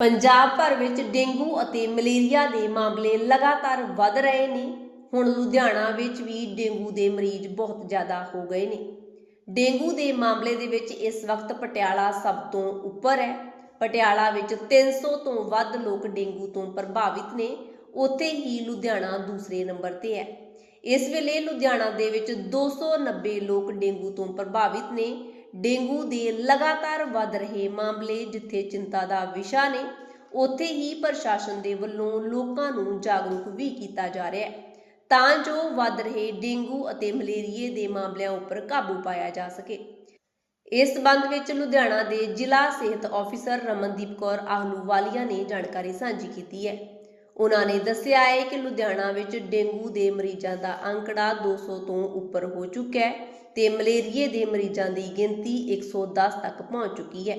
ਪੰਜਾਬ ਭਰ ਵਿੱਚ ਡੇਂਗੂ ਅਤੇ ਮਲੇਰੀਆ ਦੇ ਮਾਮਲੇ ਲਗਾਤਾਰ ਵੱਧ ਰਹੇ ਨੇ। ਹੁਣ ਲੁਧਿਆਣਾ ਵਿੱਚ ਵੀ ਡੇਂਗੂ ਦੇ ਮਰੀਜ਼ ਬਹੁਤ ਜ਼ਿਆਦਾ ਹੋ ਗਏ ਨੇ। ਡੇਂਗੂ ਦੇ ਮਾਮਲੇ ਦੇ ਵਿੱਚ ਇਸ ਵਕਤ ਪਟਿਆਲਾ ਸਭ ਤੋਂ ਉੱਪਰ ਹੈ। ਪਟਿਆਲਾ ਵਿੱਚ 300 ਤੋਂ ਵੱਧ ਲੋਕ ਡੇਂਗੂ ਤੋਂ ਪ੍ਰਭਾਵਿਤ ਨੇ। ਉੱਥੇ ਹੀ ਲੁਧਿਆਣਾ ਦੂਸਰੇ ਨੰਬਰ ਤੇ ਹੈ। ਇਸ ਵੇਲੇ ਲੁਧਿਆਣਾ ਦੇ ਵਿੱਚ 290 ਲੋਕ ਡੇਂਗੂ ਤੋਂ ਪ੍ਰਭਾਵਿਤ ਨੇ। ਡੇਂਗੂ ਦੇ ਲਗਾਤਾਰ ਵੱਧ ਰਹੇ ਮਾਮਲੇ ਜਿੱਥੇ ਚਿੰਤਾ ਦਾ ਵਿਸ਼ਾ ਨੇ, ਉੱਥੇ ਹੀ ਪ੍ਰਸ਼ਾਸਨ ਦੇ ਵੱਲੋਂ ਲੋਕਾਂ ਨੂੰ ਜਾਗਰੂਕ ਵੀ ਕੀਤਾ ਜਾ ਰਿਹਾ ਹੈ। ਤਾਂ ਜੋ ਵੱਧ ਰਹੇ ਡੇਂਗੂ ਅਤੇ ਮਲੇਰੀਏ ਦੇ ਮਾਮਲਿਆਂ ਉੱਪਰ ਕਾਬੂ ਪਾਇਆ ਜਾ ਸਕੇ। ਇਸ ਸੰਬੰਧ ਵਿੱਚ ਲੁਧਿਆਣਾ ਦੇ ਜ਼ਿਲ੍ਹਾ ਸਿਹਤ ਅਫੀਸਰ ਰਮਨਦੀਪ ਕੌਰ ਆਹਲੂਵਾਲੀਆ ਨੇ ਜਾਣਕਾਰੀ ਸਾਂਝੀ ਕੀਤੀ ਹੈ। ਉਹਨਾਂ ਨੇ ਦੱਸਿਆ ਹੈ ਕਿ ਲੁਧਿਆਣਾ ਵਿੱਚ ਡੇਂਗੂ ਦੇ ਮਰੀਜ਼ਾਂ ਦਾ ਅੰਕੜਾ 200 ਤੋਂ ਉੱਪਰ ਹੋ ਚੁੱਕਾ ਹੈ। ਤੇ ਮਲੇਰੀਏ ਦੇ ਮਰੀਜ਼ਾਂ ਦੀ ਗਿਣਤੀ 110 ਤੱਕ ਪਹੁੰਚ ਚੁੱਕੀ ਹੈ।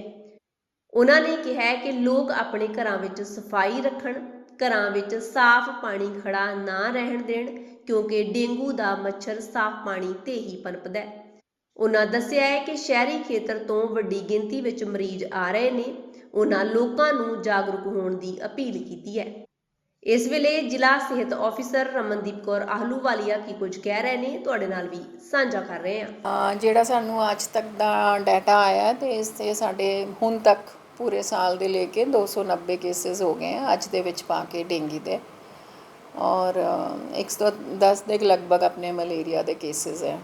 ਉਹਨਾਂ ਨੇ ਕਿਹਾ ਕਿ ਲੋਕ ਆਪਣੇ ਘਰਾਂ ਵਿੱਚ ਸਫ਼ਾਈ ਰੱਖਣ, ਘਰਾਂ ਵਿੱਚ ਸਾਫ਼ ਪਾਣੀ ਖੜਾ ਨਾ ਰਹਿਣ ਦੇਣ, ਕਿਉਂਕਿ ਡੇਂਗੂ ਦਾ ਮੱਛਰ ਸਾਫ਼ ਪਾਣੀ ਤੇ ਹੀ ਪਨਪਦਾ ਹੈ। ਉਹਨਾਂ ਦੱਸਿਆ ਹੈ ਕਿ ਸ਼ਹਿਰੀ ਖੇਤਰ ਤੋਂ ਵੱਡੀ ਗਿਣਤੀ ਵਿੱਚ ਮਰੀਜ਼ ਆ ਰਹੇ ਨੇ। ਉਹਨਾਂ ਲੋਕਾਂ ਨੂੰ ਜਾਗਰੂਕ ਹੋਣ ਦੀ ਅਪੀਲ ਕੀਤੀ ਹੈ। ਇਸ ਵੇਲੇ ਜ਼ਿਲ੍ਹਾ ਸਿਹਤ ਅਫਸਰ ਰਮਨਦੀਪ ਕੌਰ ਆਹਲੂ ਵਾਲੀਆ ਕੀ ਕੁਝ ਕਹਿ ਰਹੇ ਨੇ, ਤੁਹਾਡੇ ਨਾਲ ਵੀ ਸਾਂਝਾ ਕਰ ਰਹੇ ਹਾਂ। ਜਿਹੜਾ ਸਾਨੂੰ ਅੱਜ ਤੱਕ ਦਾ ਡਾਟਾ ਆਇਆ ਤੇ ਇਸ ਤੇ ਸਾਡੇ ਹੁਣ ਤੱਕ ਪੂਰੇ ਸਾਲ ਦੇ ਲੈ ਕੇ 290 ਕੇਸਸ ਹੋ ਗਏ ਆ, ਅੱਜ ਦੇ ਵਿੱਚ ਪਾ ਕੇ ਡੇਂਗੀ ਦੇ। ਔਰ 110 ਦੇ ਲਗਭਗ ਆਪਣੇ ਮਲੇਰੀਆ ਦੇ ਕੇਸਸ ਹੈ।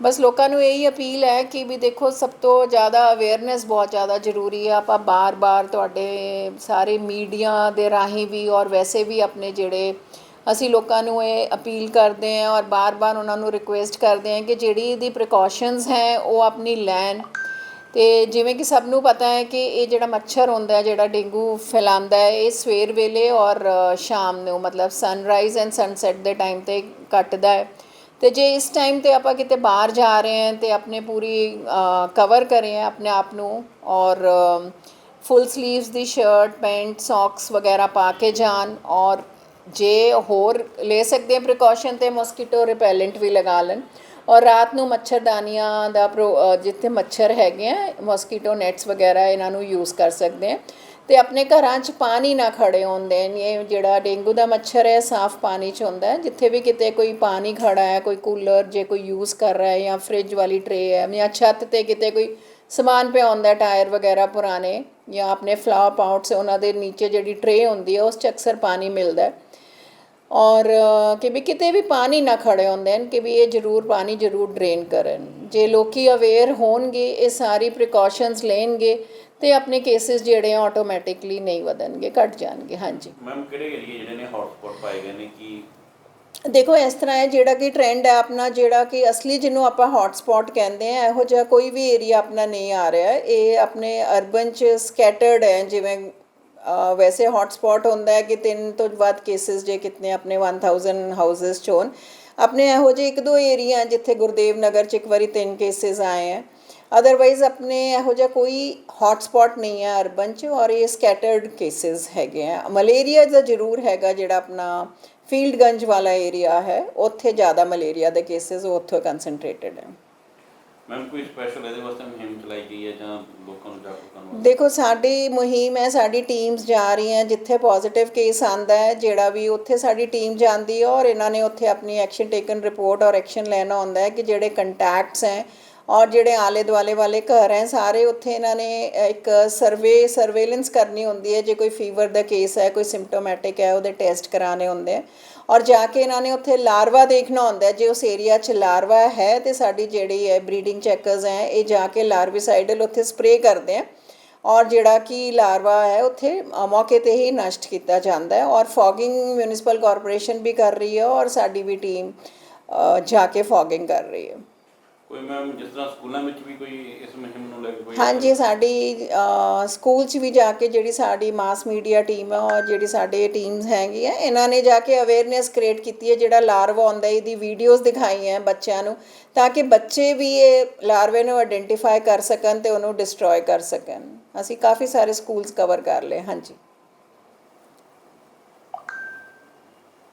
ਬਸ ਲੋਕਾਂ ਨੂੰ ਇਹੀ ਅਪੀਲ ਹੈ ਕਿ ਵੀ ਦੇਖੋ, ਸਭ ਤੋਂ ਜ਼ਿਆਦਾ ਅਵੇਅਰਨੈਸ ਬਹੁਤ ਜ਼ਿਆਦਾ ਜ਼ਰੂਰੀ ਹੈ। ਆਪਾਂ ਬਾਰ-ਬਾਰ ਤੁਹਾਡੇ ਸਾਰੇ ਮੀਡੀਆ ਦੇ ਰਾਹੀਂ ਵੀ ਔਰ ਵੈਸੇ ਵੀ ਆਪਣੇ ਜਿਹੜੇ ਅਸੀਂ ਲੋਕਾਂ ਨੂੰ ਇਹ ਅਪੀਲ ਕਰਦੇ ਹਾਂ ਔਰ ਬਾਰ-ਬਾਰ ਉਹਨਾਂ ਨੂੰ ਰਿਕੁਐਸਟ ਕਰਦੇ ਹਾਂ ਕਿ ਜਿਹੜੀ ਇਹਦੀ ਪ੍ਰੀਕਾਸ਼ਨਸ ਹੈ, ਉਹ ਆਪਣੀ ਲੈਣ। ਤੇ ਜਿਵੇਂ ਕਿ ਸਭ ਨੂੰ ਪਤਾ ਹੈ ਕਿ ਇਹ ਜਿਹੜਾ ਮੱਛਰ ਹੁੰਦਾ ਹੈ, ਜਿਹੜਾ ਡੇਂਗੂ ਫੈਲਾਉਂਦਾ ਹੈ, ਇਹ ਸਵੇਰ ਵੇਲੇ ਔਰ ਸ਼ਾਮ ਨੂੰ ਮਤਲਬ ਸਨਰਾਈਜ਼ ਐਂਡ ਸਨਸੈਟ ਦੇ ਟਾਈਮ ਤੇ ਕੱਟਦਾ ਹੈ। ਤੇ ਜੇ ਇਸ ਟਾਈਮ ਤੇ ਆਪਾਂ ਕਿਤੇ ਬਾਹਰ ਜਾ ਰਹੇ ਹਾਂ ਤੇ ਆਪਣੇ ਪੂਰੀ ਕਵਰ ਕਰੇ ਹੈ ਆਪਣੇ ਆਪ ਨੂੰ ਔਰ ਫੁੱਲ ਸਲੀਵਸ ਦੀ ਸ਼ਰਟ ਪੈਂਟ ਸੌਕਸ ਵਗੈਰਾ ਪਾ ਕੇ ਜਾਣ ਔਰ ਜੇ ਹੋਰ ਲੈ ਸਕਦੇ ਆ ਪ੍ਰੀਕਾਸ਼ਨ ਤੇ ਮੋਸਕੀਟੋ ਰਿਪੈਲੈਂਟ ਵੀ ਲਗਾ ਲੈਣ ਔਰ ਰਾਤ ਨੂੰ ਮੱਛਰਦਾਨੀਆਂ ਦਾ ਪ੍ਰੋ- ਜਿੱਥੇ ਮੱਛਰ ਹੈਗੇ ਆ ਮੋਸਕੀਟੋ ਨੈਟਸ ਵਗੈਰਾ ਇਹਨਾਂ ਨੂੰ ਯੂਜ਼ ਕਰ ਸਕਦੇ ਆ ਤੇ ਆਪਣੇ ਘਰਾਂ 'ਚ ਪਾਣੀ ਨਾ ਖੜੇ ਹੁੰਦੇ ਨੇ ਇਹ ਜਿਹੜਾ ਡੇਂਗੂ ਦਾ ਮੱਛਰ ਹੈ ਸਾਫ਼ ਪਾਣੀ 'ਚ ਹੁੰਦਾ ਹੈ। ਜਿੱਥੇ ਵੀ ਕਿਤੇ ਕੋਈ ਪਾਣੀ ਖੜਾ ਹੈ, ਕੋਈ ਕੂਲਰ ਜੇ ਕੋਈ ਯੂਜ਼ ਕਰ ਰਿਹਾ ਹੈ ਜਾਂ ਫ੍ਰਿਜ ਵਾਲੀ ਟਰੇ ਹੈ ਜਾਂ ਛੱਤ ਤੇ ਕਿਤੇ ਕੋਈ ਸਮਾਨ ਪਿਆ ਹੁੰਦਾ ਟਾਇਰ ਵਗੈਰਾ ਪੁਰਾਣੇ ਜਾਂ ਆਪਣੇ ਫਲਾਪ ਆਊਟਸ ਉਹਨਾਂ ਦੇ ਨੀਚੇ ਜਿਹੜੀ ਟਰੇ ਹੁੰਦੀ ਹੈ, ਉਸ 'ਚ ਅਕਸਰ ਪਾਣੀ ਮਿਲਦਾ ਹੈ। ਔਰ ਕਿ ਵੀ ਕਿਤੇ ਵੀ ਪਾਣੀ ਨਾ ਖੜੇ ਹੁੰਦੇ ਹਨ ਕਿ ਵੀ ਇਹ ਜ਼ਰੂਰ ਪਾਣੀ ਜ਼ਰੂਰ ਡਰੇਨ ਕਰਨ। ਜੇ ਲੋਕੀ ਅਵੇਅਰ ਹੋਣਗੇ, ਇਹ ਸਾਰੀ ਪ੍ਰੀਕਾਸ਼ਨਸ ਲੈਣਗੇ ਤੇ ਆਪਣੇ ਕੇਸਿਸ ਜਿਹੜੇ ਆ ਆਟੋਮੈਟਿਕਲੀ ਨਹੀਂ ਵਧਣਗੇ ਘਟ ਜਾਣਗੇ ਹਾਂਜੀ। ਮੈਮ ਕਿਹੜੇ ਏਰੀਆ ਜਿਹੜੇ ਨੇ ਹੌਟਸਪੌਟ ਪਾਏ ਗਏ ਨੇ ਕਿ ਦੇਖੋ ਇਸ ਤਰ੍ਹਾਂ ਹੈ ਜਿਹੜਾ ਕਿ ਟ੍ਰੈਂਡ ਹੈ ਆਪਣਾ ਜਿਹੜਾ ਕਿ ਅਸਲੀ ਜਿਹਨੂੰ ਆਪਾਂ ਹੌਟ ਸਪੌਟ ਕਹਿੰਦੇ ਆ ਇਹੋ ਜਿਹਾ ਕੋਈ ਵੀ ਏਰੀਆ ਆਪਣਾ ਨਹੀਂ ਆ ਰਿਹਾ। ਇਹ ਆਪਣੇ ਅਰਬਨ ਚ ਸਕੈਟਰਡ ਹੈ ਜਿਵੇਂ ਵੈਸੇ ਹੌਟ ਸਪੌਟ ਹੁੰਦਾ ਹੈ ਕਿ ਤਿੰਨ ਤੋਂ ਵੱਧ ਕੇਸਿਸ ਜੇ ਕਿਤਨੇ ਆਪਣੇ 1000 ਹਾਊਸਸ ਚ ਆਪਣੇ ਇਹੋ ਜਿਹੇ ਇੱਕ ਦੋ ਏਰੀਆ ਜਿੱਥੇ ਗੁਰਦੇਵ ਨਗਰ ਚ ਇੱਕ ਵਾਰੀ ਤਿੰਨ ਕੇਸਿਸ ਆਏ ਹੈ ਅਦਰਵਾਈਜ਼ ਆਪਣੇ ਇਹੋ ਜਿਹਾ ਕੋਈ ਹੌਟ ਸਪੌਟ ਨਹੀਂ ਹੈ ਅਰਬਨ ਚ ਔਰ ਇਹ ਸਕੈਟਰਡ ਕੇਸਿਸ ਹੈਗੇ ਆ ਮਲੇਰੀਆ ਦਾ ਜ਼ਰੂਰ ਹੈਗਾ ਜਿਹੜਾ ਆਪਣਾ ਫੀਲਡਗੰਜ ਵਾਲਾ ਏਰੀਆ ਹੈ ਉੱਥੇ ਜ਼ਿਆਦਾ ਮਲੇਰੀਆ ਦੇ ਕੇਸਿਸ ਉੱਥੋਂ ਕਨਸੈਂਟਰੇਟਡ ਹੈ ਮੈਮ ਕੋਈ ਸਪੈਸ਼ਲ ਇਹਦੇ ਵਾਸਤੇ ਮੁਹਿੰਮ ਚਲਾਈ ਗਈ ਹੈ ਜਾਂ ਲੋਕਾਂ ਨੂੰ ਜਾਗਰੂਕ ਕਰਨ ਵਾਸਤੇ ਦੇਖੋ ਸਾਡੀ ਮੁਹਿੰਮ ਹੈ ਸਾਡੀ ਟੀਮਸ ਜਾ ਰਹੀਆਂ ਜਿੱਥੇ ਪੋਜ਼ਿਟਿਵ ਕੇਸ ਆਂਦਾ ਹੈ ਜਿਹੜਾ ਵੀ ਉੱਥੇ ਸਾਡੀ ਟੀਮ ਜਾਂਦੀ ਹੈ ਔਰ ਇਹਨਾਂ ਨੇ ਉੱਥੇ ਆਪਣੀ ਐਕਸ਼ਨ ਟੇਕਨ ਰਿਪੋਰਟ ਔਰ ਐਕਸ਼ਨ ਲੈਣਾ ਹੁੰਦਾ ਹੈ ਕਿ ਜਿਹੜੇ ਕੰਟੈਕਟਸ ਹੈ ਔਰ ਜਿਹੜੇ ਆਲੇ ਦੁਆਲੇ ਵਾਲੇ ਘਰ ਹੈ, ਸਾਰੇ ਉੱਥੇ ਇਹਨਾਂ ਨੇ ਇੱਕ ਸਰਵੇ ਸਰਵੇਲੈਂਸ ਕਰਨੀ ਹੁੰਦੀ ਹੈ, ਜੇ ਕੋਈ ਫੀਵਰ ਦਾ ਕੇਸ ਹੈ, ਕੋਈ ਸਿੰਪਟੋਮੈਟਿਕ ਹੈ, ਉਹਦੇ ਟੈਸਟ ਕਰਾਣੇ ਹੁੰਦੇ ਆ ਔਰ ਜਾ ਕੇ ਇਹਨਾਂ ਨੇ ਉੱਥੇ ਲਾਰਵਾ ਦੇਖਣਾ ਹੁੰਦਾ ਜੇ ਉਸ ਏਰੀਆ 'ਚ ਲਾਰਵਾ ਹੈ ਤੇ ਸਾਡੀ ਜਿਹੜੀ ਹੈ ਬਰੀਡਿੰਗ ਚੈਕਰਸ ਹੈ, ਇਹ ਜਾ ਕੇ ਲਾਰਵੀਸਾਈਡਲ ਉੱਥੇ ਸਪਰੇਅ ਕਰਦੇ ਆ ਔਰ ਜਿਹੜਾ ਕਿ ਲਾਰਵਾ ਹੈ, ਉੱਥੇ ਮੌਕੇ ਤੇ ਹੀ ਨਸ਼ਟ ਕੀਤਾ ਜਾਂਦਾ ਹੈ। ਔਰ ਫੌਗਿੰਗ ਮਿਊਨਿਸਪਲ ਕਾਰਪੋਰੇਸ਼ਨ ਵੀ ਕਰ ਰਹੀ ਹੈ, ਔਰ ਸਾਡੀ ਵੀ ਟੀਮ ਜਾ ਕੇ ਫੌਗਿੰਗ ਕਰ ਰਹੀ ਹੈ। ਕੋਈ ਮੈਮ ਜਿਸ ਤਰ੍ਹਾਂ ਸਕੂਲਾਂ ਵਿੱਚ ਵੀ ਕੋਈ ਇਸ ਮੁਹਿੰਮ ਨੂੰ ਲੈ ਕੇ ਕੋਈ ਹਾਂਜੀ ਸਾਡੀ ਅ, ਸਕੂਲ 'ਚ ਵੀ ਜਾ ਕੇ ਜਿਹੜੀ ਸਾਡੀ ਮਾਸ ਮੀਡੀਆ ਟੀਮ ਹੈ ਔਰ ਜਿਹੜੀ ਸਾਡੇ ਟੀਮਸ ਹੈਗੀਆਂ ਇਹਨਾਂ ਨੇ ਜਾ ਕੇ ਅਵੇਅਰਨੈਸ ਕ੍ਰੀਏਟ ਕੀਤੀ ਹੈ ਜਿਹੜਾ ਲਾਰਵਾ ਆਉਂਦਾ ਇਹਦੀ ਵੀਡੀਓਜ਼ ਦਿਖਾਈਆਂ ਹੈ ਬੱਚਿਆਂ ਨੂੰ ਤਾਂ ਕਿ ਬੱਚੇ ਵੀ ਇਹ ਲਾਰਵੇ ਨੂੰ ਆਇਡੈਂਟੀਫਾਈ ਕਰ ਸਕਣ ਤੇ ਉਹਨੂੰ ਡਿਸਟਰੋਏ ਕਰ ਸਕਣ। ਅਸੀਂ ਕਾਫੀ ਸਾਰੇ ਸਕੂਲਸ ਕਵਰ ਕਰ ਲਏ ਹਾਂਜੀ।